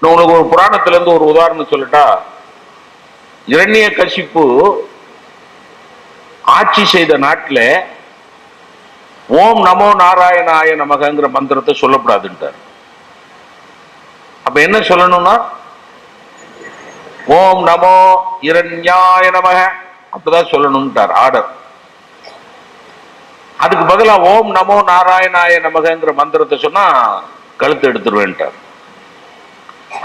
நான் உனக்கு ஒரு புராணத்திலேருந்து ஒரு உதாரணம் சொல்லட்டா இரண்ய கசிப்பு ஆட்சி செய்த நாட்டில் ஓம் நமோ நாராயணாய நமகங்கிற மந்திரத்தை சொல்லக்கூடாதுன்ட்டார் அப்ப என்ன சொல்லணும்னா ஓம் நமோ இரண்யாய நமக அப்படிதான் சொல்லணும்ட்டார் ஆர்டர். அதுக்கு பதிலாக ஓம் நமோ நாராயணாய நமகங்கிற மந்திரத்தை சொன்னா கழுத்து எடுத்துருவேன்ட்டார்.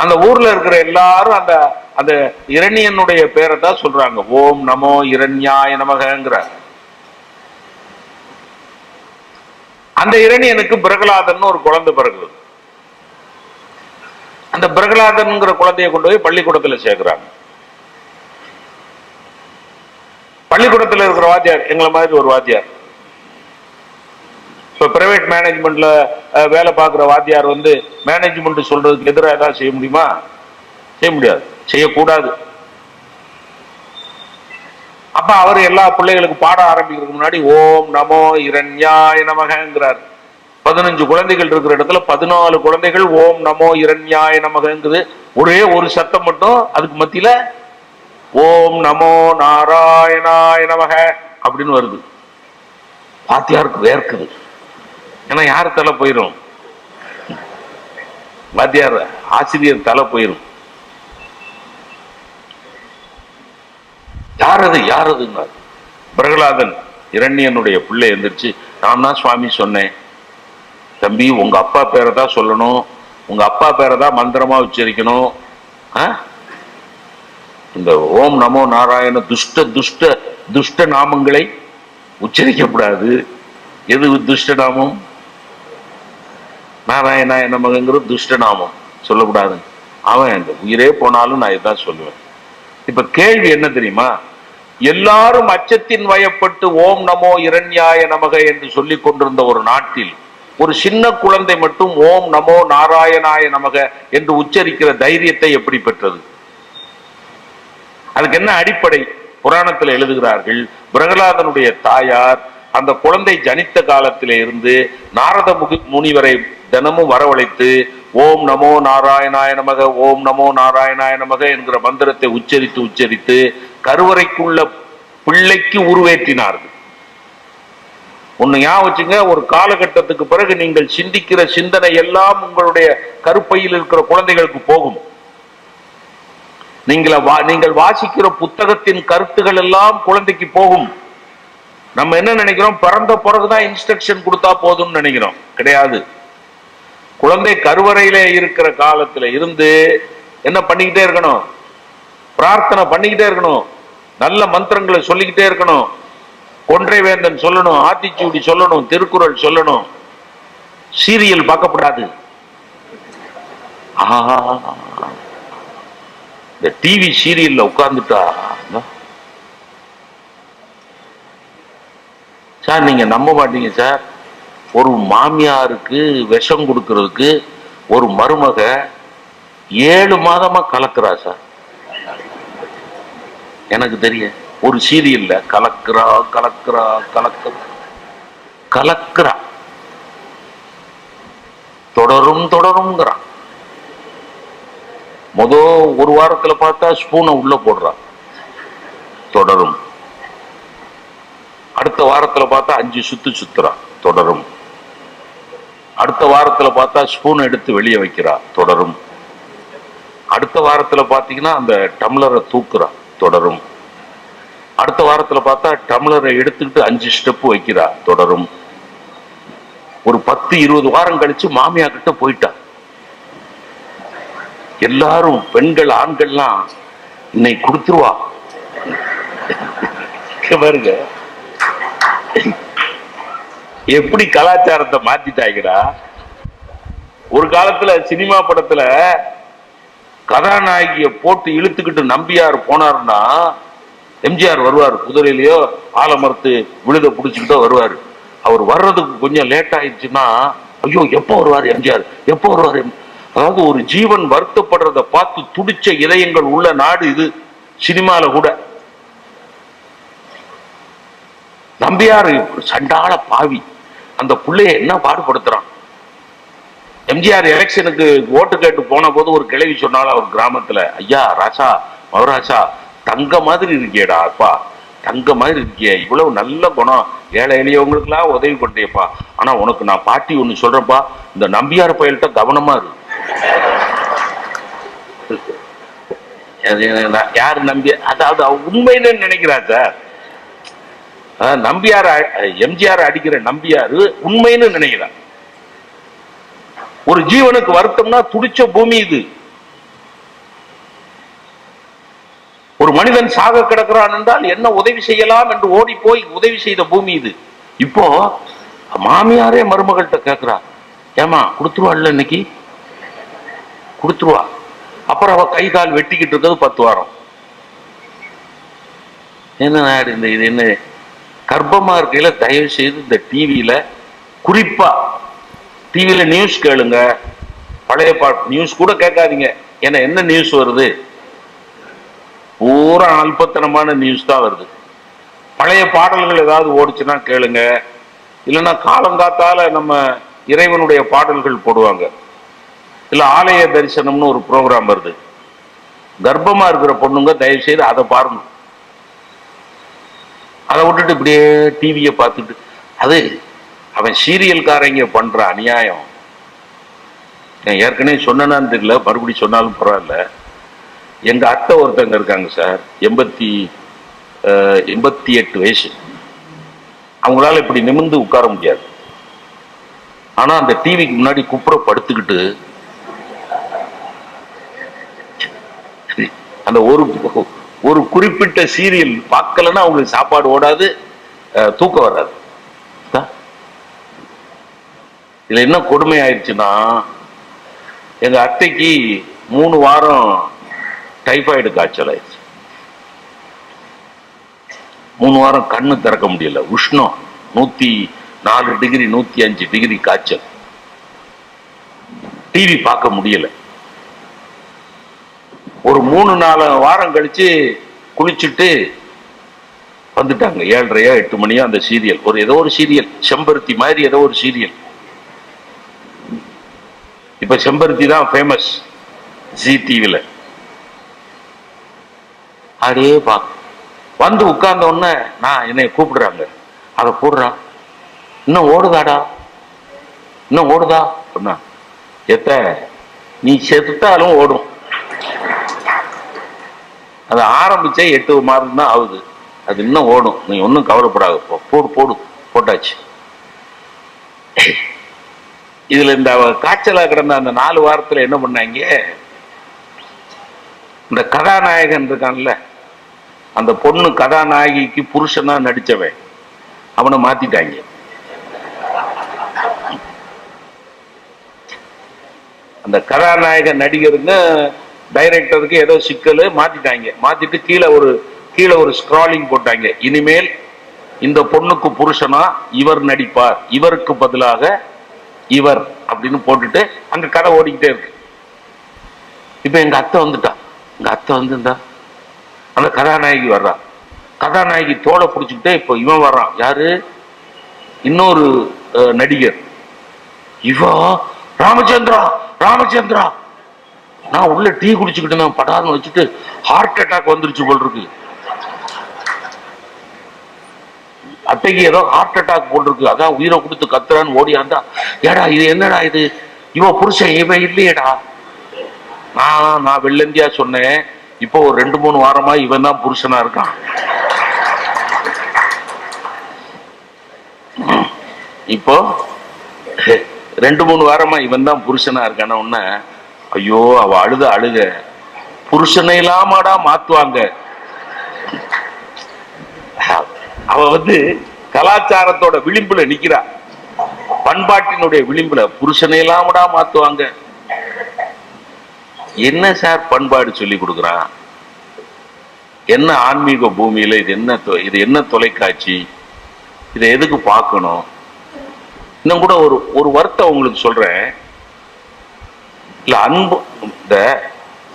அந்த ஊர்ல இருக்கிற எல்லாரும் அந்த அந்த இரணியனுடைய பேரை தான் சொல்றாங்க. ஓம் நமோ இரண்யாய நமகங்கிற. அந்த இரணியனுக்கு பிரகலாதன் ஒரு குழந்தை பிறகுது அந்த பிரகலாதன்ங்கிற குழந்தைய கொண்டு போய் பள்ளிக்கூடத்துல சேர்க்கிறாங்க. பள்ளிக்கூடத்துல இருக்கிற வாத்தியார் எங்களை மாதிரி ஒரு வாத்தியார். இப்ப பிரைவேட் மேனேஜ்மெண்ட்ல வேலை பார்க்குற வாத்தியார் வந்து மேனேஜ்மெண்ட் சொல்றதுக்கு எதிராக ஏதாவது செய்ய முடியுமா? செய்ய முடியாது. செய்யக்கூடாது. அப்போ அவர் எல்லா பிள்ளைகளுக்கு பாட ஆரம்பிக்கிறதுக்கு முன்னாடி ஓம் நமோ இரண்யாய நமகங்கிறார். பதினஞ்சு குழந்தைகள் இருக்கிற இடத்துல பதினாலு குழந்தைகள் ஓம் நமோ இரண்யாய நமகங்குது. ஒரே ஒரு சத்தம் மட்டும் அதுக்கு மத்தியில ஓம் நமோ நாராயணாய நமக அப்படின்னு வருது. வாத்தியாருக்கு வேர்க்குது. ஏன்னா யார் தலை போயிடும் வாத்தியார் ஆசிரியர் தலை போயிடும் யார் அது? யார் பிரகலாதன் இரண்யனுடைய பிள்ளை எந்திரிச்சு நான் தான் சுவாமி சொன்னேன். தம்பி உங்க அப்பா பேரை தான் சொல்லணும். உங்க அப்பா பேரை தான் மந்திரமா உச்சரிக்கணும். ஆ? இந்த ஓம் நமோ நாராயண துஷ்ட துஷ்ட துஷ்ட நாமங்களை உச்சரிக்கப்படாது எது துஷ்ட நாமம்? நாராயணாய என்ன துஷ்ட துஷ்டநாமம். சொல்லக்கூடாது. அவன் இந்த உயிரே போனாலும் நான் இதான் சொல்லுவேன். இப்ப கேள்வி என்ன தெரியுமா? எல்லாரும் அச்சத்தின் வயப்பட்டு ஓம் நமோ இரண்யாய நமக என்று சொல்லிக் கொண்டிருந்த ஒரு நாட்டில் ஒரு சின்ன குழந்தை மட்டும் ஓம் நமோ நாராயணாய நமக என்று உச்சரிக்கிற தைரியத்தை எப்படி பெற்றது? அதுக்கு என்ன அடிப்படை? புராணத்தில் எழுதுகிறார்கள் பிரகலாதனுடைய தாயார் அந்த குழந்தை ஜனித்த காலத்திலே இருந்து நாரத முகு முனிவரை தினமும் வரவழைத்து ஓம் நமோ நாராயணாய நமக ஓம் நமோ நாராயணாய நமக என்கிற மந்திரத்தை உச்சரித்து உச்சரித்து கருவறைக்குள்ள பிள்ளைக்கு உருவேற்றினார்கள். ஒண்ணு ஞாபகம் வச்சுங்க ஒரு காலகட்டத்துக்கு பிறகு நீங்கள் சிந்திக்கிற சிந்தனை எல்லாம் உங்களுடைய கருப்பையில் இருக்கிற குழந்தைகளுக்கு போகும். நீங்கள் வா- நீங்கள் வாசிக்கிற புத்தகத்தின் கருத்துகள் எல்லாம் குழந்தைக்கு போகும். நம்ம என்ன நினைக்கிறோம்? பிறந்த பிறகுதான் இன்ஸ்ட்ரக்ஷன் கொடுத்தா போதும்னு நினைக்கிறோம். கிடையாது. குழந்தை கருவறையில இருக்கிற காலத்துல இருந்து என்ன பண்ணிக்கிட்டே இருக்கணும்? பிரார்த்தனை பண்ணிக்கிட்டே இருக்கணும். நல்ல மந்திரங்களை சொல்லிக்கிட்டே இருக்கணும். கொன்றை வேந்தன் சொல்லணும் ஆத்திச்சூடி சொல்லணும் திருக்குறள் சொல்லணும். சீரியல் பார்க்கப்படாது. ஆஹா. இந்த டிவி சீரியல்ல உட்கார்ந்துட்டா சார் நீங்க நம்ப மாட்டீங்க சார். ஒரு மாமியாருக்கு விஷம் கொடுக்கறதுக்கு ஒரு மருமக ஏழு மாதமா கலக்குறா சார். எனக்கு தெரிய ஒரு சீரியல்ல கலக்குறா கலக்குறா கலக்க கலக்குறா. தொடரும் தொடரும்ங்கிறான் முத ஒரு வாரத்தில் பார்த்தா ஸ்பூனை உள்ள போடுறான் தொடரும். அடுத்த வாரத்துல பார்த்தா அஞ்சு சுத்து சுத்துறான் தொடரும். அடுத்த வாரத்துல பார்த்தா ஸ்பூன் எடுத்து வெளியே வைக்கிறா தொடரும். அடுத்த வாரத்துல பாத்தீங்கன்னா அந்த டம்ளரை தூக்குறா தொடரும். அடுத்த வாரத்துல பார்த்தா டம்ளரை எடுத்துக்கிட்டு அஞ்சு ஸ்டெப் வைக்கிறா தொடரும். ஒரு பத்து இருபது வாரம் கழிச்சு மாமியா கிட்ட போயிட்டா. எல்லாரும் பெண்கள் ஆண்கள்லாம் இன்னைக்கு கொடுத்துருவா. பாருங்க. எப்படி கலாச்சாரத்தை மாத்திட்டாங்கடா ஒரு காலத்துல சினிமா படத்துல கதாநாயகிய போட்டு இழுத்துக்கிட்டு நம்பியார் போனாருன்னா எம்ஜிஆர் வருவார். குதிரையிலயோ ஆலமரத்து விழுத பிடிச்சுக்கிட்டோ வருவார். அவர் வர்றதுக்கு கொஞ்சம் லேட் ஆயிடுச்சுன்னா ஐயோ எப்போ வருவார் எம்ஜிஆர்? எப்போ வருவார் அதாவது ஒரு ஜீவன் வருத்தப்படுறத பார்த்து துடிச்ச இதயங்கள் உள்ள நாடு இது சினிமாவில் கூட. நம்பியார் சண்டால பாவி அந்த பிள்ளைய என்ன பாடுபடுத்துறான் எம்ஜிஆர் எலெக்ஷனுக்கு ஓட்டு கேட்டு போன போது ஒரு கிளவி சொன்னாலும் அவர் கிராமத்துல ஐயா ராசா மகராசா தங்க மாதிரி இருக்கியடா அப்பா தங்க மாதிரி இருக்கியே இவ்வளவு நல்ல குணம் ஏழை எளியவங்களுக்குலாம் உதவி பண்றியப்பா ஆனா உனக்கு நான் பாட்டி ஒண்ணு சொல்றேன்ப்பா இந்த நம்பியார் பயல்கிட்ட கவனமா இரு யாரு நம்பி அதாவது அவ உண்மைன்னு நினைக்கிறா சார் நம்பியார் எம்ஜிஆர் அடிக்கிற நம்பியாரு உண்மைன்னு நினைக்கிறார் ஒரு ஜீவனுக்கு வருத்தம்னா துடிச்ச பூமி இது. ஒரு மனிதன் சாக கிடக்கிறான் என்றால் என்ன உதவி செய்யலாம் என்று ஓடி போய் உதவி செய்த பூமி இது. இப்போ மாமியாரே மருமகள்கிட்ட கேட்கிறா ஏமா கொடுத்துருவாள்ல இன்னைக்கு? கொடுத்துருவா. அப்புறம் அவ கை கால் வெட்டிக்கிட்டு இருக்கிறது பத்து வாரம். என்ன நாடு இந்த இது என்ன கர்ப்பமாக இருக்கையில் தயவு செய்து இந்த டிவியில் குறிப்பாக டிவியில் நியூஸ் கேளுங்க. பழைய பாட் நியூஸ் கூட கேட்காதீங்க. ஏன்னா என்ன நியூஸ் வருது? பூரா அல்பத்தனமான நியூஸ் தான் வருது. பழைய பாடல்கள் ஏதாவது ஓடிச்சுன்னா கேளுங்க. இல்லைன்னா காலங்காத்தால நம்ம இறைவனுடைய பாடல்கள் போடுவாங்க. இல்லை ஆலய தரிசனம்னு ஒரு ப்ரோக்ராம் வருது. கர்ப்பமாக இருக்கிற பொண்ணுங்க தயவு செய்து அதை பாருங்க. அதை விட்டுட்டு இப்படியே டிவியை பார்த்துட்டு அது அவன் சீரியல்காரங்க பண்ற அநியாயம். நான் ஏற்கனவே சொன்னேனான்னு தெரியல மறுபடி சொன்னாலும் பரவாயில்ல. எங்க அத்தை ஒருத்தங்க இருக்காங்க சார் எண்பத்தி எண்பத்தி எட்டு வயசு. அவங்களால இப்படி நிமிர்ந்து உட்கார முடியாது. ஆனா அந்த டிவிக்கு முன்னாடி குப்புற படுத்துக்கிட்டு அந்த ஒரு ஒரு குறிப்பிட்ட சீரியல் பார்க்கலன்னா அவங்களுக்கு சாப்பாடு ஓடாது தூக்கம் வராது. இதில் என்ன கொடுமை ஆயிடுச்சுன்னா எங்கள் அத்தைக்கு மூணு வாரம் டைஃபாய்டு காய்ச்சல் ஆயிடுச்சு மூணு வாரம் கண்ணு திறக்க முடியல. உஷ்ணம் நூத்தி நாலு டிகிரி நூத்தி அஞ்சு டிகிரி காய்ச்சல். டிவி பார்க்க முடியலை. ஒரு மூணு நாலு வாரம் கழிச்சு குளிச்சுட்டு வந்துட்டாங்க. ஏழரையோ எட்டு மணியா அந்த சீரியல். ஒரு ஏதோ ஒரு சீரியல். செம்பருத்தி மாதிரி ஏதோ ஒரு சீரியல். இப்ப செம்பருத்தி தான் ஃபேமஸ் ஜி டிவில அப்படியே பார்க்க வந்து உட்கார்ந்த உடனே நான் என்னை கூப்பிடுறாங்க. அதை போடுறான் இன்னும் ஓடுதாடா? இன்னும் ஓடுதா? அப்படின்னா எத்த நீ செத்துட்டாலும் ஓடும். அது ஆரம்பிச்சே எட்டு மாதம் தான் ஆகுது. அது இன்னும் ஓடும். நீ ஒன்றும் கவலைப்படாத. போ போடு போடு போட்டாச்சு. இதுல இந்த காய்ச்சலாக காய்ச்சலா கிடந்த அந்த நாலு வாரத்துல என்ன பண்ணாங்க? இந்த கதாநாயகன் இருக்கான்ல அந்த பொண்ணு கதாநாயகிக்கு புருஷனா நடிச்சவன். அவனை மாத்திட்டாங்க. அந்த கதாநாயக நடிகருங்க டைரக்டருக்கு ஏதோ சிக்கல் மாத்திட்டாங்க. மாத்திட்டு கீழே ஒரு கீழே ஒரு ஸ்க்ராலிங் போட்டாங்க. இனிமேல் இந்த பொண்ணுக்கு புருஷனா இவர் நடிப்பார். இவருக்கு பதிலாக இவர் அப்படின்னு போட்டுட்டு அங்க கதை ஓடிக்கிட்டே இருக்கு. இப்ப எங்க அத்தை வந்துட்டா. எங்க அத்தை வந்துருந்தா அந்த கதாநாயகி வர்றா. கதாநாயகி தோலை பிடிச்சிக்கிட்டே இப்போ இவன் வர்றான். யாரு? இன்னொரு நடிகர். இவன் ராமச்சந்திரா? ராமச்சந்திரா? நான் உள்ள டீ குடிச்சுக்கிட்டு நான் படார்னு வச்சுட்டு ஹார்ட் அட்டாக் வந்துருச்சு போல் இருக்கு. அத்தைக்கு ஏதோ ஹார்ட் அட்டாக் போட்டிருக்கு அதான் உயிரை கொடுத்து கத்துறான்னு ஓடியாந்தா ஏடா இது என்னடா இது? இவன் புருஷன் இவன் இல்லையேடா. நான் நான் வெள்ளந்தியா சொன்னேன். இப்போ ஒரு ரெண்டு மூணு வாரமா இவன் தான் புருஷனா இருக்கான். இப்போ ரெண்டு மூணு வாரமா இவன் தான் புருஷனா இருக்கான உன்ன ஐயோ அவ அழுத அழுக. புருஷனை இல்லாமடா மாத்துவாங்க. அவ வந்து கலாச்சாரத்தோட விளிம்புல நிக்கிறா. பண்பாட்டினுடைய விளிம்புல புருஷனை இல்லாமடா மாத்துவாங்க. என்ன சார் பண்பாடு சொல்லி கொடுக்குறான் என்ன ஆன்மீக பூமியில இது என்ன தொ- இது என்ன தொலைக்காட்சி? இதை எதுக்கு பார்க்கணும்? இன்னும் கூட ஒரு ஒரு வருத்தம் உங்களுக்கு சொல்றேன். இல்ல அன்பு இந்த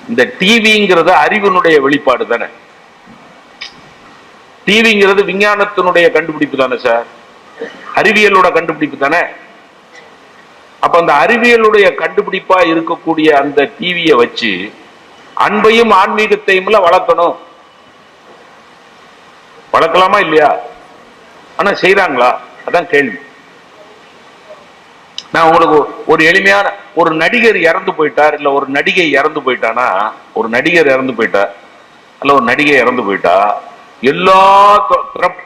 இந்த டிவிங்கிறது அறிவினுடைய வெளிப்பாடு தானே? டிவிங்கிறது விஞ்ஞானத்தினுடைய கண்டுபிடிப்பு தானே சார் அறிவியலோட கண்டுபிடிப்பு தானே? அப்ப அந்த அறிவியலுடைய கண்டுபிடிப்பா இருக்கக்கூடிய அந்த டிவியை வச்சு அன்பையும் ஆன்மீகத்தையும் வளர்க்கணும். வளர்க்கலாமா இல்லையா? ஆனா செய்யறாங்களா அதான் கேள்வி. நான் உங்களுக்கு ஒரு எளிமையான ஒரு நடிகர் இறந்து போயிட்டார் இல்லை ஒரு நடிகை இறந்து போயிட்டானா? ஒரு நடிகர் இறந்து போயிட்டார் அல்ல ஒரு நடிகை இறந்து போயிட்டா? எல்லா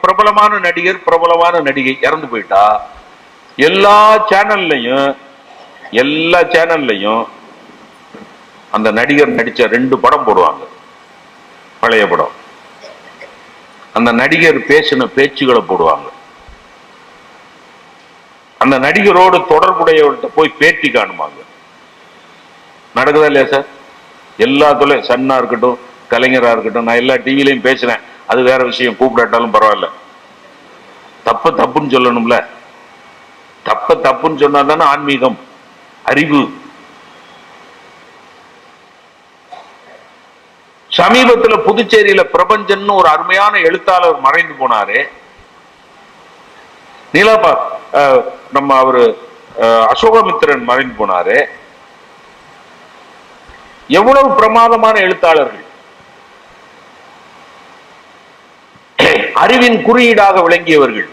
பிரபலமான நடிகர் பிரபலமான நடிகை இறந்து போயிட்டா? எல்லா சேனல்லையும் எல்லா சேனல்லையும் அந்த நடிகர் நடித்த ரெண்டு படம் போடுவாங்க. பழைய படம். அந்த நடிகர் பேசின பேச்சுகளை போடுவாங்க. அந்த நடிகரோடு தொடர்புடையவர்கிட்ட போய் பேட்டி காணுமாங்க. நடக்குதா இல்லையா சார்? எல்லா தொலை சன்னா இருக்கட்டும் கலைஞரா இருக்கட்டும் நான் எல்லா டிவிலையும் பேசுறேன். அது வேற விஷயம் கூப்பிடாட்டாலும் பரவாயில்ல. தப்ப தப்புன்னு சொல்லணும்ல. தப்ப தப்புன்னு சொன்னா தானே ஆன்மீகம் அறிவு. சமீபத்துல புதுச்சேரியில பிரபஞ்சன் ஒரு அருமையான எழுத்தாளர் மறைந்து போனாரு. நீலாபா நம்ம அவரு அசோகமித்திரன் மறைந்து போனாரு. எவ்வளவு பிரமாதமான எழுத்தாளர்கள். அறிவின் குறியீடாக விளங்கியவர்கள்.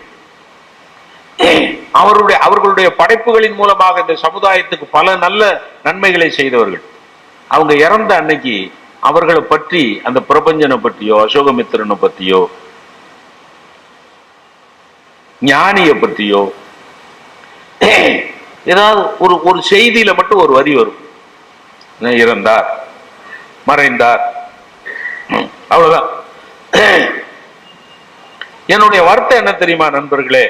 அவருடைய அவர்களுடைய படைப்புகளின் மூலமாக இந்த சமுதாயத்துக்கு பல நல்ல நன்மைகளை செய்தவர்கள். அவங்க இறந்த அன்னைக்கு அவர்களை பற்றி அந்த பிரபஞ்சனை பற்றியோ அசோகமித்திரனை பற்றியோ ஞானியை பற்றியோ ஏதாவது ஒரு ஒரு செய்தியில மட்டும் ஒரு வரி வரும். இறந்தார் மறைந்தார். அவ்வளவுதான். என்னுடைய வார்த்தை என்ன தெரியுமா நண்பர்களே?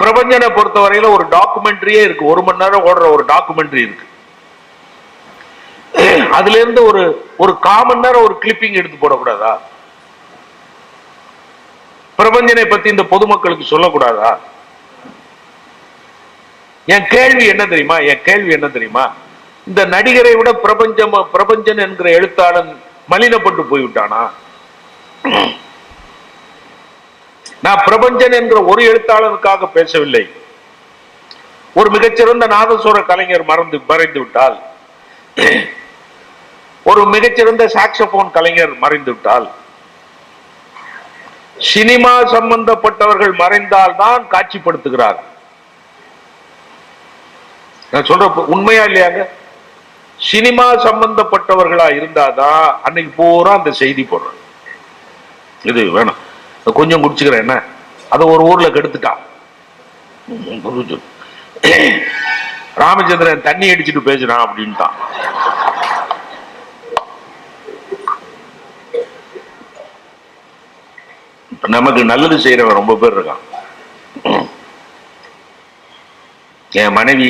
பிரபஞ்சனை பொறுத்தவரையில ஒரு டாக்குமெண்ட்ரியே இருக்கு. ஒரு மணி நேரம் ஓடுற ஒரு டாக்குமெண்ட்ரி இருக்கு. அதுல இருந்து ஒரு ஒரு காமன் நேரம் ஒரு கிளிப்பிங் எடுத்து போடக்கூடாதா? பிரபஞ்சனை பத்தி இந்த பொதுமக்களுக்கு சொல்லக்கூடாதா? என் கேள்வி என்ன தெரியுமா? என் கேள்வி என்ன தெரியுமா? இந்த நடிகரை விட பிரபஞ்சம் பிரபஞ்சன் என்கிற எழுத்தாளன் மலினப்பட்டு போய்விட்டானா? நான் பிரபஞ்சன் என்கிற ஒரு எழுத்தாளனுக்காக பேசவில்லை. ஒரு மிகச்சிறந்த நாதஸ்வர கலைஞர் மறந்து மறைந்து விட்டால் ஒரு மிகச்சிறந்த சாக்சபோன் கலைஞர் மறைந்து விட்டால் சினிமா சம்பந்தப்பட்டவர்கள் மறைந்தால் தான் காட்சிப்படுத்துகிறார். நான் சொல்ற உண்மையா இல்லையாங்க? சினிமா சம்பந்தப்பட்டவர்களா இருந்தாதான் அன்னைக்கு பூரா அந்த செய்தி போடுறேன் இது வேணும். கொஞ்சம் குடிச்சுக்கிறேன் என்ன? அதை ஒரு ஊர்ல கெடுத்துட்டான் ராமச்சந்திரன் தண்ணி அடிச்சுட்டு பேசுறான் அப்படின்ட்டான். நமக்கு நல்லது செய்யறவன் ரொம்ப பேர் இருக்கான். என் மனைவி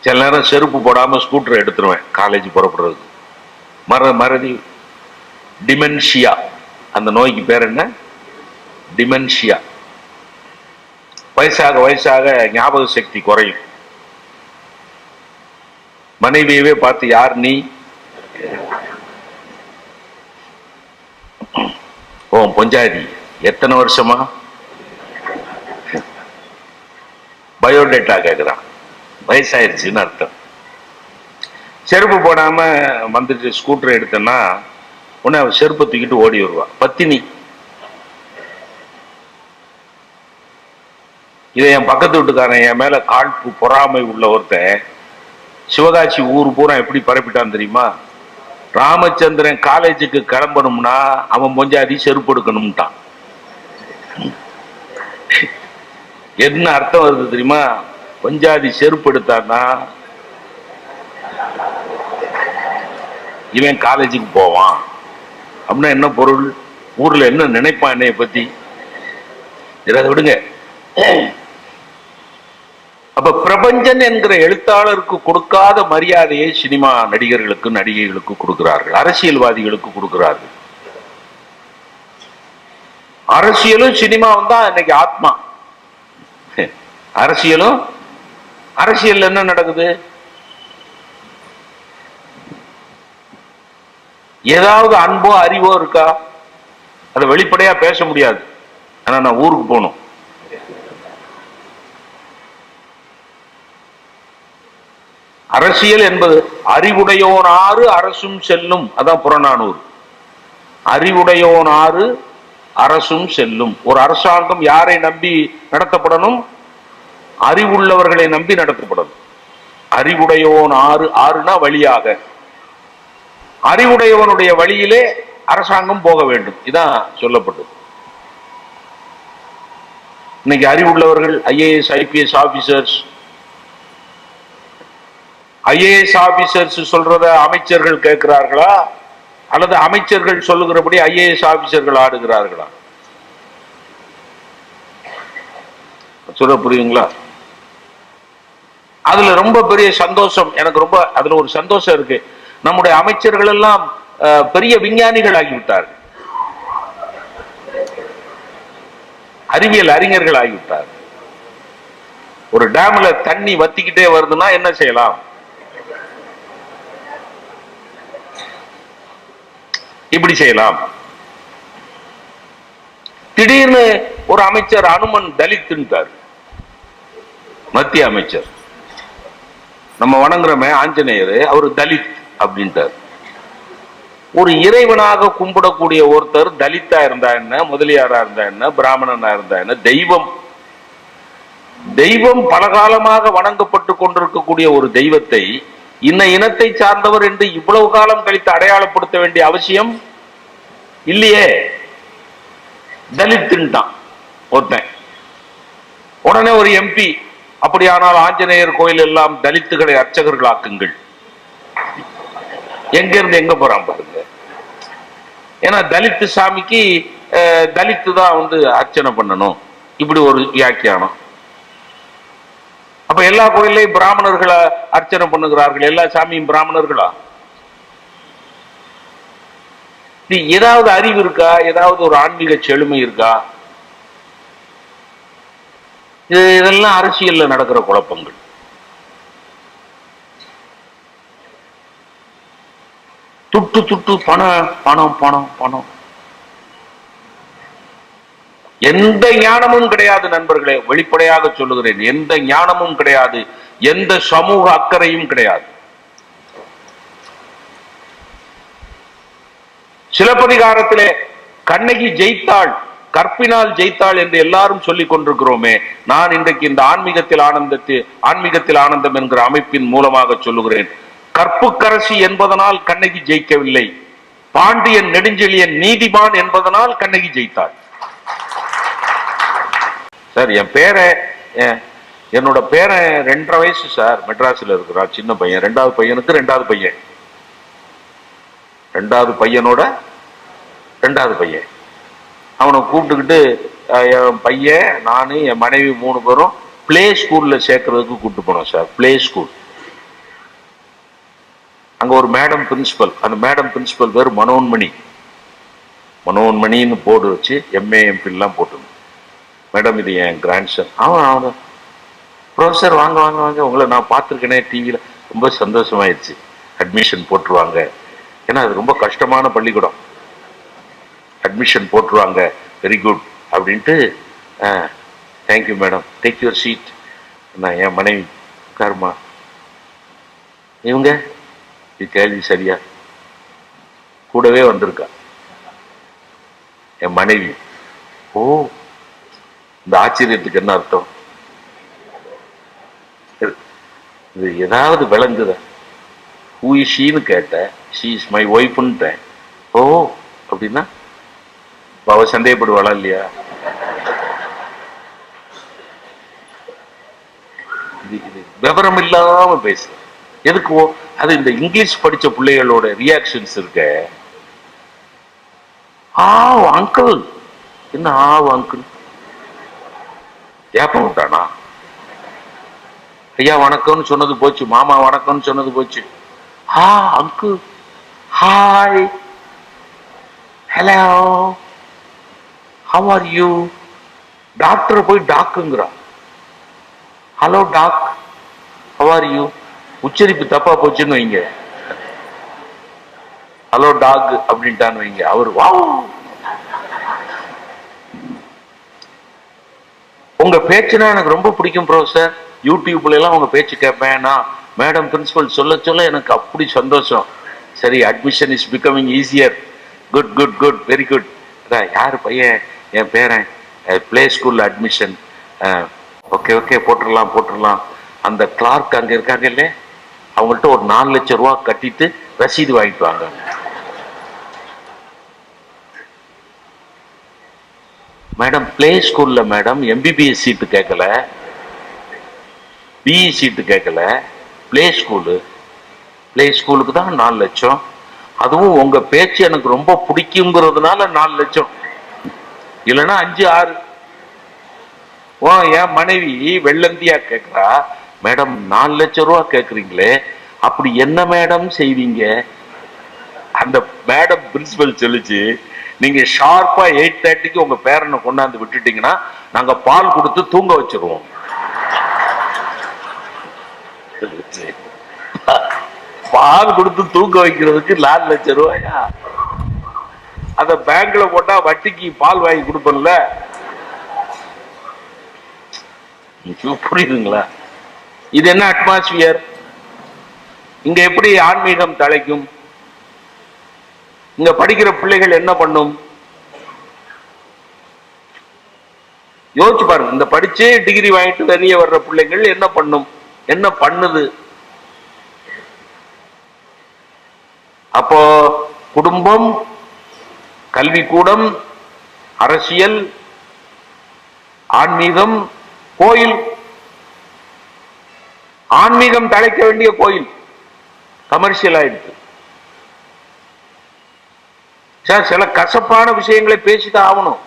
சில நேரம் செருப்பு போடாமல் ஸ்கூட்டர் எடுத்துருவேன். காலேஜ் புறப்படுறதுக்கு. மற மறதி டிமென்ஷியா அந்த நோய்க்கு பேர் என்ன? டிமென்ஷியா வயசாக வயசாக ஞாபக சக்தி குறையும். மனைவியவே பார்த்து யார் நீ? ஓ பொஞ்சாதி எத்தனை வருஷமா? பயோடேட்டா கேட்குறான் வயசாயிருச்சுன்னு அர்த்தம். செருப்பு போடாம வந்துட்டு ஸ்கூட்டர் எடுத்தேன்னா உடனே அவன் செருப்பை தூக்கிட்டு ஓடி வருவா பத்தினி. இதை என் பக்கத்து வீட்டுக்காரன் என் மேல காழ்ப்பு பொறாமை உள்ள ஒருத்தன் சிவகாசி ஊர் பூரா எப்படி பரப்பிட்டான் தெரியுமா? ராமச்சந்திரன் காலேஜுக்கு கிளம்பணும்னா அவன் பொஞ்சாதி செருப்பு எடுக்கணும்ட்டான். என்ன அர்த்தம் வருது தெரியுமா? பொஞ்சாதி செருப்பு எடுத்தான்னா இவன் காலேஜுக்கு போவான். அப்படின்னா என்ன பொருள்? ஊர்ல என்ன நினைப்பான் என்னைய பத்தி? இதை விடுங்க. அப்ப பிரபஞ்சன் என்கிற எழுத்தாளருக்கு கொடுக்காத மரியாதையை சினிமா நடிகர்களுக்கு நடிகைகளுக்கு கொடுக்கிறார்கள். அரசியல்வாதிகளுக்கு கொடுக்கிறார்கள். அரசியலும் சினிமாவும் தான் இன்னைக்கு ஆத்மா. அரசியலும் அரசியல் என்ன நடக்குது? ஏதாவது அன்போ அறிவோ இருக்கா? அதை வெளிப்படையா பேச முடியாது. ஆனா நான் ஊருக்கு போகணும். அரசியல் என்பது அறிவுடையோனாறு அரசும் செல்லும். அதான் புறநானூறு. அறிவுடையோனாறு அரசும் செல்லும். ஒரு அரசாங்கம் யாரை நம்பி நடத்தப்படணும்? அறிவுள்ளவர்களை நம்பி நடத்தப்படும். அறிவுடையவன் ஆறு ஆறுனா வழியாக. அறிவுடையவனுடைய வழியிலே அரசாங்கம் போக வேண்டும். இதான் சொல்லப்பட்டது. இன்னைக்கு அறிவுள்ளவர்கள் IAS IPS officers IAS officers சொல்றத அமைச்சர்கள் கேட்கிறார்களா? அல்லது அமைச்சர்கள் சொல்லுகிறபடி ஐஏஎஸ் ஆபீசர்கள் ஆடுகிறார்களா? சொல்ல புரியுங்களா? அதுல ரொம்ப பெரிய சந்தோஷம் எனக்கு ரொம்ப அதுல ஒரு சந்தோஷம் இருக்கு. நம்முடைய அமைச்சர்கள் எல்லாம் பெரிய விஞ்ஞானிகள் ஆகிவிட்டார்கள் அறிவியல் அறிஞர்கள் ஆகிவிட்டார்கள் ஒரு டேம்ல தண்ணி வத்திக்கிட்டே வருதுன்னா என்ன செய்யலாம்? இப்படி செய்யலாம். திடீர்னு ஒரு அமைச்சர் அனுமன் தலித்துன்ட்டார். மத்திய அமைச்சர். நம்ம வணங்குறோமே ஆஞ்சநேயர் அவர் தலித் அப்படின்ட்டார். ஒரு இறைவனாக கும்பிடக்கூடிய ஒருத்தர் தலித்தா இருந்தா என்ன முதலியாரா இருந்தா என்ன பிராமணனா இருந்தா என்ன தெய்வம். தெய்வம் பலகாலமாக வணங்கப்பட்டு கொண்டிருக்கக்கூடிய ஒரு தெய்வத்தை இன்ன இனத்தை சார்ந்தவர் என்று இவ்வளவு காலம் கழித்து அடையாளப்படுத்த வேண்டிய அவசியம் இல்லையே. தலித்துன்ட்டான் ஒருத்தன். உடனே ஒரு எம்பி அப்படியானால் ஆஞ்சநேயர் கோயில் எல்லாம் தலித்துகளை அர்ச்சகர்களாக்குங்கள். எங்க இருந்து எங்க போறான் பாருங்க. ஏன்னா தலித்து சாமிக்கு அஹ், தலித்து தான் வந்து அர்ச்சனை பண்ணணும். இப்படி ஒரு வியாக்கியானம். அப்ப எல்லா கோயிலையும் பிராமணர்களை அர்ச்சனை பண்ணுகிறார்கள். எல்லா சாமியும் பிராமணர்களா? ஏதாவது அறிவு இருக்கா? ஏதாவது ஒரு ஆன்மீக செழுமை இருக்கா? இது இதெல்லாம் அரசியல்ல நடக்கிற குழப்பங்கள். துட்டு துட்டு பணம் பணம் பணம் பணம். எந்த ஞானமும் கிடையாது நண்பர்களே வெளிப்படையாக சொல்லுகிறேன். எந்த ஞானமும் கிடையாது. எந்த சமூக அக்கறையும் கிடையாது. சிலப்பதிகாரத்திலே கண்ணகி ஜெயித்தாள். கற்பினால் ஜெயித்தாள் என்று எல்லாரும் சொல்லிக் கொண்டிருக்கிறோமே. நான் இன்றைக்கு இந்த ஆன்மீகத்தில் ஆனந்தத்தில் ஆன்மீகத்தில் ஆனந்தம் என்கிற அமைப்பின் மூலமாக சொல்லுகிறேன். கற்புக்கரசி என்பதனால் கண்ணகி ஜெயிக்கவில்லை. பாண்டியன் நெடுஞ்செழியன் நீதிமான் என்பதனால் கண்ணகி ஜெயித்தாள். சார் என் பேரை என்னோட பேரன் ரெண்டரை வயசு சார் மெட்ராஸில் இருக்கிறார் சின்ன பையன். ரெண்டாவது பையனுக்கு ரெண்டாவது பையன். ரெண்டாவது பையனோட ரெண்டாவது பையன். அவனை கூப்பிட்டுக்கிட்டு என் பையன் நான் என் மனைவி மூணு பேரும் பிளே ஸ்கூலில் சேர்க்கறதுக்கு கூப்பிட்டு போனோம் சார் பிளே ஸ்கூல் அங்கே ஒரு மேடம் பிரின்ஸிபல் அந்த மேடம் பிரின்சிபல் பேர் மனோன்மணி. மனோன்மணின்னு போர்டு வச்சு எம்ஏ எம்பிலாம் போட்டு மேடம் இது என் கிராண்ட்சன் அவன் அவன் ப்ரொஃபஸர் வாங்க வாங்க வாங்க. உங்களை நான் பார்த்துருக்கேனே டிவியில் ரொம்ப சந்தோஷமாயிருச்சு அட்மிஷன் போட்டுருவாங்க. ஏன்னா அது ரொம்ப கஷ்டமான பள்ளிக்கூடம். அட்மிஷன் போட்டுருவாங்க. வெரி குட் அப்படின்ட்டு thank you madam take your seat நான் என் மனைவி உட்காருமா இவங்க இது கேள்வி சரியா? கூடவே வந்திருக்கா. என் மனைவி. ஓ இந்த ஆச்சரியத்துக்கு என்ன அர்த்தம்? இது ஏதாவது விளங்குதா? ஹூ இஸ் ஷீன்னு கேட்டேன். ஷீ இஸ் மை ஒய்ஃப்ன்ட்டேன் ஓ அப்படின்னா? அப்போ அவள் சந்தேகப்படுவாளா இல்லையா? விவரம் இல்லாம பேசு. எதுக்கு அது இந்த இங்கிலீஷ் படிச்ச பிள்ளைகளோட ரியாக்ஷன்ஸ் இருக்க. ஆவ் அங்கிள் என்ன ஆவ் அங்கிள் ஏப்பம் விட்டானா? ஐயா வணக்கம்னு சொன்னது போச்சு. மாமா வணக்கம்னு சொன்னது போச்சு. ஆ அங்கு hi hello how are you doctor போய் டாக்குங்கிறான் hello doc how are you உச்சரிப்பு தப்பா போச்சுன்னு வைங்க. ஹலோ டாக் அப்படின்ட்டான்னு வைங்க. அவர் வா உங்க பேச்சுனா எனக்கு ரொம்ப பிடிக்கும் ப்ரொஃபசர் யூடியூப்ல எல்லாம் உங்க பேச்சு கேட்பேன் நான் மேடம் பிரின்சிபல் சொல்ல சொல்ல எனக்கு அப்படி சந்தோஷம். சரி admission is becoming easier good good good very good யார் பையன்? என் பேரன் ப்ளே ஸ்கூலில் அட்மிஷன் ஓகே ஓகே போட்டுடலாம் போட்டுடலாம். அந்த கிளார்க் அங்கே இருக்காங்கல்ல அவங்கள்ட்ட ஒரு நாலு லட்சம் ரூபா கட்டிட்டு ரசீது வாங்கிட்டு வாங்க. மேடம் ப்ளே ஸ்கூல்ல மேடம் எம்பிபிஎஸ் சீட்டு கேட்கல பிஇ சீட்டு கேட்கல ப்ளே ஸ்கூலு ப்ளே ஸ்கூலுக்கு தான் நாலு லட்சம். அதுவும் உங்க பேச்சு எனக்கு ரொம்ப பிடிக்குங்கிறதுனால நாலு லட்சம். இல்லைன்னா அஞ்சு ஆறு. ஓ என் மனைவி வெள்ளந்தியா கேக்குறா. மேடம் நாலு லட்சம் ரூபா கேக்குறீங்களே. அப்படி என்ன மேடம் செய்வீங்க? அந்த மேடம் பிரின்சிபல் சொல்லிச்சு நீங்க ஷார்ப்பா எயிட் தேர்ட்டிக்கு உங்க பேரனை கொண்டாந்து விட்டுட்டீங்கன்னா நாங்க பால் கொடுத்து தூங்க வச்சிருவோம். பால் கொடுத்து தூங்க வைக்கிறதுக்கு நாலு லட்சம் ரூபாயா? அத பேங்க்ல போட்டா வட்டிக்கு பால் வாங்கி கொடுப்பேன்ல. புரியுதுங்களா? இது என்ன அட்மாஸ்பியர் இங்க எப்படி ஆன்மீகம் தலைக்கும்? இங்க படிக்கிற பிள்ளைகள் என்ன பண்ணும்? யோசிச்சு பாருங்க இந்த படிச்சு டிகிரி வாங்கிட்டு வெளியே வர்ற பிள்ளைகள் என்ன பண்ணும்? என்ன பண்ணுது? அப்போ குடும்பம் கல்விக்கூடம் அரசியல் ஆன்மீகம் கோயில். ஆன்மீகம் தழைக்க வேண்டிய கோயில் கமர்ஷியல் ஆயிடுச்சு. சார் சில கசப்பான விஷயங்களை பேசிதான் ஆகணும்.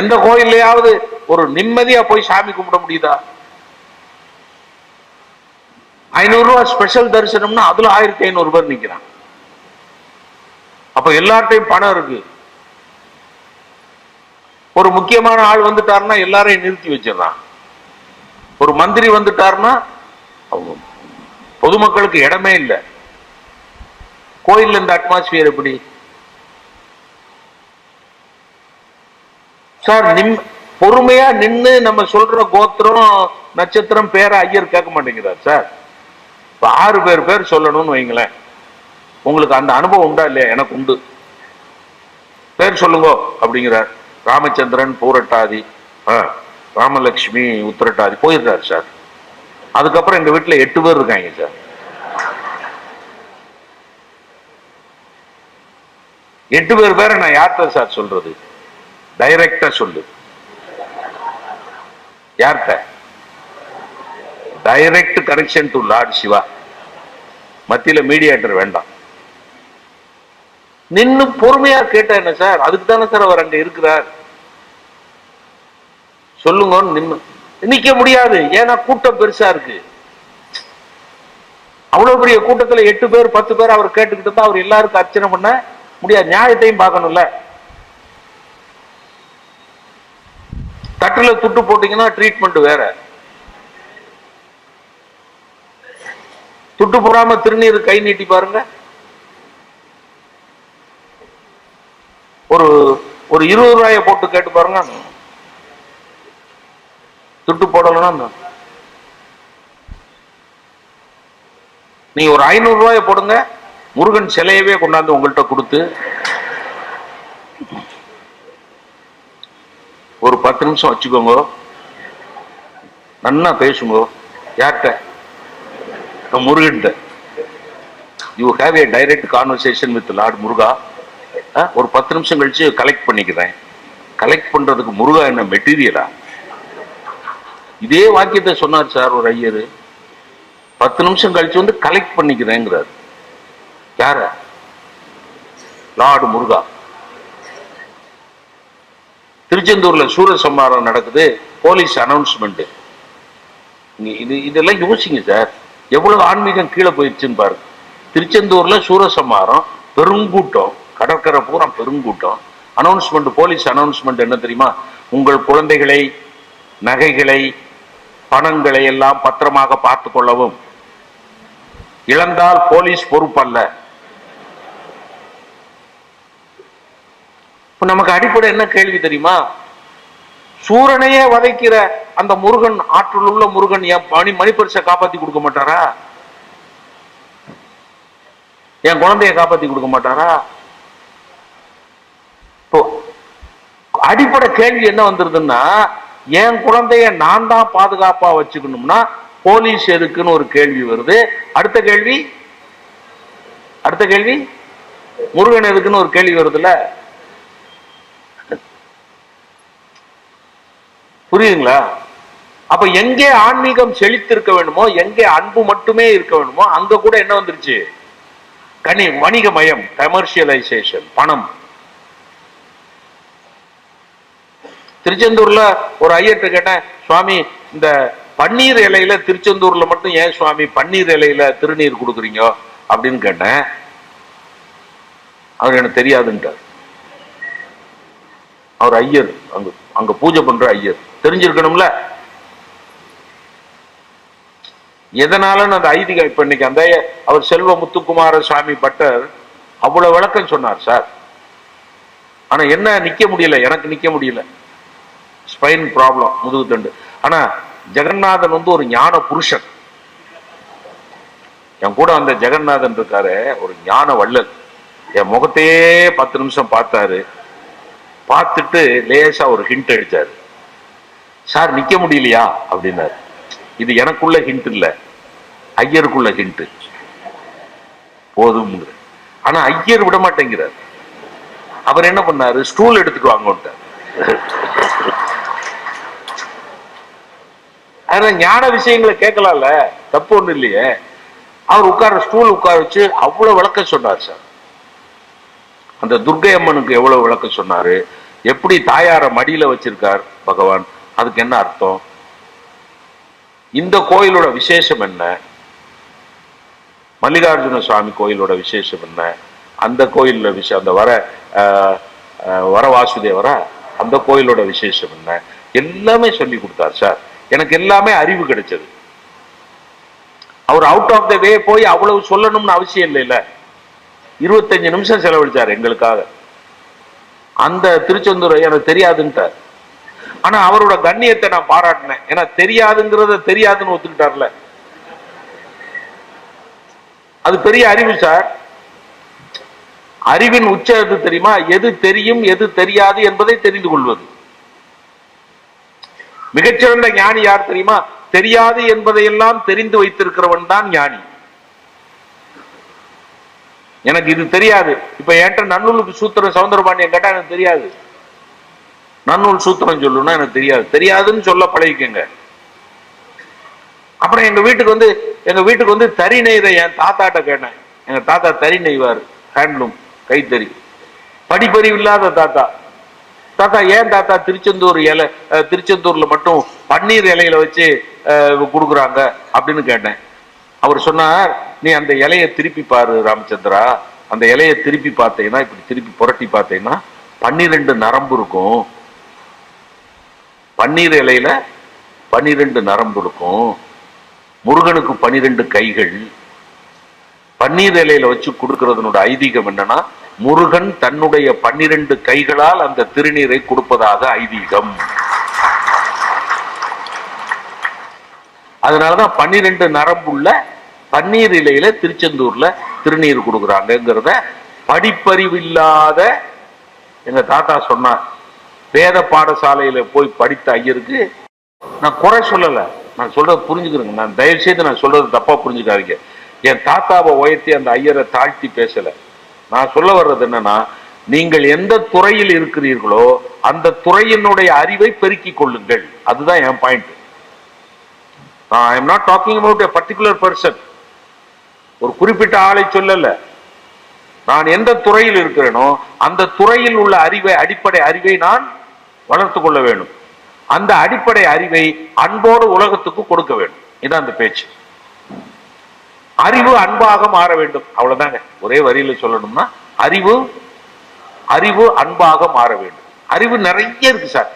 எந்த கோயில்லையாவது ஒரு நிம்மதியா போய் சாமி கும்பிட முடியுதா? ஐநூறு ரூபாய் ஸ்பெஷல் தரிசனம்னா அதுல ஆயிரத்தி ஐநூறு பேர் நிக்கிறான் அப்போ எல்லார்ட்டையும் பணம் இருக்கு. ஒரு முக்கியமான ஆள் வந்துட்டாருன்னா எல்லாரையும் நிறுத்தி வச்சிடறான். ஒரு மந்திரி வந்துட்டாருன்னா பொதுமக்களுக்கு இடமே இல்லை. கோயில்ல இந்த அட்மாஸ்பியர் எப்படி? சார் நிம் பொறுமையா நின்று நம்ம சொல்ற கோத்திரம் நட்சத்திரம் பேரை ஐயர் கேட்க மாட்டேங்கிறார் சார். ஆறு பேர் பேர் சொல்லணும்னு வைங்களேன். உங்களுக்கு அந்த அனுபவம் உண்டா இல்லையா? எனக்கு உண்டு. பேர் சொல்லுங்க அப்படிங்கிறார். ராமச்சந்திரன் பூரட்டாதி ஆ, ராமலட்சுமி உத்திரட்டாதி போயிருக்காரு சார். அதுக்கப்புறம் எங்க வீட்டுல எட்டு பேர் இருக்காங்க சார். எட்டு பேர் பேரை நான் யார்கிட்ட சார் சொல்றது? டைரக்டா சொல்லு. யார்கிட்ட? Direct connection to lord Shiva மத்தியில மீடியேட்டர் வேண்டாம். நின்னு பொறுமையா கேட்டா என்ன சார்? அதுக்கு தானே சார் அவர் அங்க இருக்கிறார். சொல்லுங்கன்னு நின்னு. நிக்க முடியாது. ஏன்னா கூட்டம் பெருசா இருக்கு. அவ்வளவு பெரிய கூட்டத்துல எட்டு பேர் பத்து பேர் அவர் கேட்டுக்கிட்டு இருந்தா அவர் எல்லாருக்கும் அர்ச்சனை பண்ண முடியாது. நியாயத்தையும் பார்க்கணும்ல. தட்டுல துட்டு போட்டீங்கன்னா ட்ரீட்மெண்ட் வேற. துட்டு போடாம திருநீர் கை நீட்டி பாருங்க. ஒரு ஒரு இருபது ரூபாய போட்டு கேட்டு பாருங்க. துட்டு போடலன்னா நீங்க ஒரு ஐநூறு ரூபாய போடுங்க. முருகன் சிலையவே கொண்டாந்து உங்கள்கிட்ட கொடுத்து ஒரு பத்து நிமிஷம் வச்சுக்கோங்க. நன்னா பேசுங்க. யார்கிட்ட? முருகன்ட்ட. You have a direct conversation with lord Muruga ஒரு பத்து நிமிஷம் கழிச்சு கலெக்ட் பண்ணிக்கிறேன். கலெக்ட் பண்றதுக்கு முருகா என்ன மெட்டீரியலா இதே வாக்கியத்தை சொன்னார் சார் ஒரு ஐயர். பத்து நிமிஷம் கழிச்சு வந்து கலெக்ட் பண்ணிக்கிறேங்கிறார். யார? லார்டு முருகா. திருச்செந்தூர்ல சூரசம்ஹாரம் நடக்குது போலீஸ் அனௌன்ஸ்மெண்ட் இது இதெல்லாம் யோசிங்க சார். எவ்வளவு ஆன்மீகம் கீழே போயிடுச்சுன்னு பாருங்க. திருச்செந்தூர்ல சூரசம்ஹாரம் பெருங்கூட்டம் கடற்கரை பூரா பெருங்கூட்டம். அனௌன்ஸ்மெண்ட் போலீஸ் அனௌன்ஸ்மெண்ட் என்ன தெரியுமா? உங்கள் குழந்தைகளை நகைகளை பணங்களை எல்லாம் பத்திரமாக பார்த்து கொள்ளவும். இழந்தால் போலீஸ் பொறுப்பல்ல. இப்ப நமக்கு அடிப்படை என்ன கேள்வி தெரியுமா? சூரனையே வதைக்கிற அந்த முருகன் ஆற்றல் உள்ள முருகன் என் மணி மணிப்பரிசை காப்பாத்தி கொடுக்க மாட்டாரா? என் குழந்தைய காப்பாத்தி கொடுக்க மாட்டாரா இப்போ அடிப்படை கேள்வி என்ன வந்துருதுன்னா என் குழந்தைய நான் தான் பாதுகாப்பா வச்சுக்கணும்னா போலீஸ் எதுக்குன்னு ஒரு கேள்வி வருது. அடுத்த கேள்வி? அடுத்த கேள்வி? முருகன் எதுக்குன்னு ஒரு கேள்வி வருதுல்ல? புரியுதுங்களா? அப்ப எங்கே ஆன்மீகம் செழித்திருக்க வேண்டுமோ எங்கே அன்பு மட்டுமே இருக்க வேண்டுமோ அங்க கூட என்ன வந்துருச்சு? கனி வணிக மயம் கமர்ஷியலைசேஷன் பணம். திருச்செந்தூர்ல ஒரு ஐயர்கிட்ட கேட்டேன் சுவாமி இந்த பன்னீர் இலையில திருச்செந்தூர்ல மட்டும் ஏன் சுவாமி பன்னீர் இலையில திருநீர் கொடுக்குறீங்க? அப்படின்னு கேட்டேன். அவர் எனக்கு தெரியாதுன்ட்டார். அவர் ஐயர் அங்க அங்க பூஜை பண்ற ஐயர். தெரிஞ்சிருக்கணும்ல? எதனாலன்னு அந்த ஐதிக இப்ப இன்னைக்கு அந்த அவர் செல்வ முத்துக்குமார சுவாமி பட்டர் அவ்வளவு விளக்கம் சொன்னார் சார். ஆனா என்ன நிக்க முடியல எனக்கு நிக்க முடியல. ஸ்பைன் ப்ராப்ளம் முதுகு தண்டு. ஆனா ஜெகநாதன் வந்து ஒரு ஞான புருஷன். என் கூட அந்த ஜெகநாதன் இருக்காரு ஒரு ஞான வள்ளல். என் முகத்தையே பத்து நிமிஷம் பார்த்தாரு. பார்த்துட்டு லேசா ஒரு ஹிண்ட் அடிச்சாரு. சார் நிக்க முடியலையா? அப்படின்னாரு. இது எனக்குள்ள ஹிண்ட் இல்ல. ஐயருக்குள்ள ஹிண்ட் போதும் ஆனா ஐயர் விட மாட்டேங்கிறார் அவர் என்ன பண்ணாரு? ஸ்டூல் எடுத்துட்டு வாங்கிட்டார் அதனால ஞான விஷயங்களை கேட்கலாம்ல. தப்பு ஒன்றும் இல்லையே. அவர் உட்கார ஸ்டூல் உட்கார வச்சு அவ்வளோ விளக்க சொன்னார் சார். அந்த துர்க்கை அம்மனுக்கு எவ்வளோ விளக்கம் சொன்னார். எப்படி தாயார மடியில் வச்சிருக்கார் பகவான்? அதுக்கு என்ன அர்த்தம்? இந்த கோயிலோட விசேஷம் என்ன? மல்லிகார்ஜுன சுவாமி கோயிலோட விசேஷம் என்ன? அந்த கோயிலில் விஷ அந்த வர வர வாசுதேவரா? அந்த கோயிலோட விசேஷம் என்ன? எல்லாமே சொல்லி கொடுத்தார் சார். எனக்கு எல்லாமே அறிவு கிடைச்சது. அவர் அவுட் ஆஃப் த வே போய் அவ்வளவு சொல்லணும்னு அவசியம் இல்லைல்ல இருபத்தஞ்சு நிமிஷம் செலவழிச்சார் எங்களுக்காக. அந்த திருச்செந்தூரை எனக்கு தெரியாதுன்ட்டார். ஆனா அவரோட கண்ணியத்தை நான் பாராட்டினேன். ஏன்னா தெரியாதுங்கிறத தெரியாதுன்னு ஒத்துக்கிட்டார்ல. அது பெரிய அறிவு சார். அறிவின் உச்ச எது தெரியுமா? எது தெரியும் எது தெரியாது என்பதை தெரிந்து கொள்வது. மிகச்சிறந்த ஞானி யார் தெரியுமா? தெரியாது என்பதையெல்லாம் தெரிந்து வைத்திருக்கிறவன் தான் ஞானி. எனக்கு இது தெரியாது. இப்ப என்கிட்ட நன்னூலுக்கு சூத்திரம் சவுந்தரபாண்டியன் கேட்டா எனக்கு தெரியாது. நன்னூல் சூத்திரம் சொல்லணும்னா எனக்கு தெரியாது. தெரியாதுன்னு சொல்ல பழகிக்கங்க. அப்புறம் எங்க வீட்டுக்கு வந்து எங்க வீட்டுக்கு வந்து தறி நெய்த என் தாத்தாட்ட கேட்டேன். எங்க தாத்தா தறி நெய்வார் ஹேண்ட்லூம் கைத்தறி. படிப்பறிவு இல்லாத தாத்தா. தாத்தா ஏன் தாத்தா திருச்செந்தூர் இலை திருச்செந்தூர்ல மட்டும் பன்னீர் இலையில வச்சு கொடுக்குறாங்க அப்படின்னு கேட்டேன். அவர் சொன்னார் நீ அந்த இலைய திருப்பி பாரு ராமச்சந்திரா. அந்த இலைய திருப்பி பார்த்தீங்கன்னா இப்படி திருப்பி புரட்டி பார்த்தீங்கன்னா பன்னிரெண்டு நரம்பு இருக்கும். பன்னீர் இலையில பன்னிரெண்டு நரம்பு இருக்கும். முருகனுக்கு பன்னிரெண்டு கைகள். பன்னீர் இலையில வச்சு கொடுக்கறதுனோட ஐதீகம் என்னன்னா முருகன் தன்னுடைய பன்னிரண்டு கைகளால் அந்த திருநீரை கொடுப்பதாக ஐதீகம். அதனாலதான் பன்னிரெண்டு நரம்புள்ள பன்னீர் இலையில திருச்செந்தூர்ல திருநீர் கொடுக்குறாங்கிறத படிப்பறிவு இல்லாத எங்க தாத்தா சொன்னார். வேத பாடசாலையில போய் படித்த ஐயருக்கு நான் குறை சொல்லலை. நான் சொல்றது புரிஞ்சுக்கிறேங்க. நான் தயவு செய்து நான் சொல்றது தப்பா புரிஞ்சுக்காதீங்க. என் தாத்தாவை உயர்த்தி அந்த ஐயரை தாழ்த்தி பேசலை. நான் சொல்ல வர்றது என்னன்னா நீங்கள் எந்த துறையில் இருக்கிறீர்களோ அந்த துறையினுடைய அறிவை பெருக்கிக் கொள்ளுங்கள். அதுதான் என் point I am not talking about a particular person ஒரு குறிப்பிட்ட ஆளை சொல்லல. நான் எந்த துறையில் இருக்கிறேனோ அந்த துறையில் உள்ள அறிவை அடிப்படை அறிவை நான் வளர்த்து கொள்ள வேண்டும். அந்த அடிப்படை அறிவை அன்போடு உலகத்துக்கு கொடுக்க வேண்டும். இதான் அந்த பேச்சு. அறிவு அன்பாக மாற வேண்டும். அவ்வளவுதாங்க. ஒரே வரியில சொல்லணும்னா அறிவு அறிவு அன்பாக மாற வேண்டும். அறிவு நிறைய இருக்கு சார்.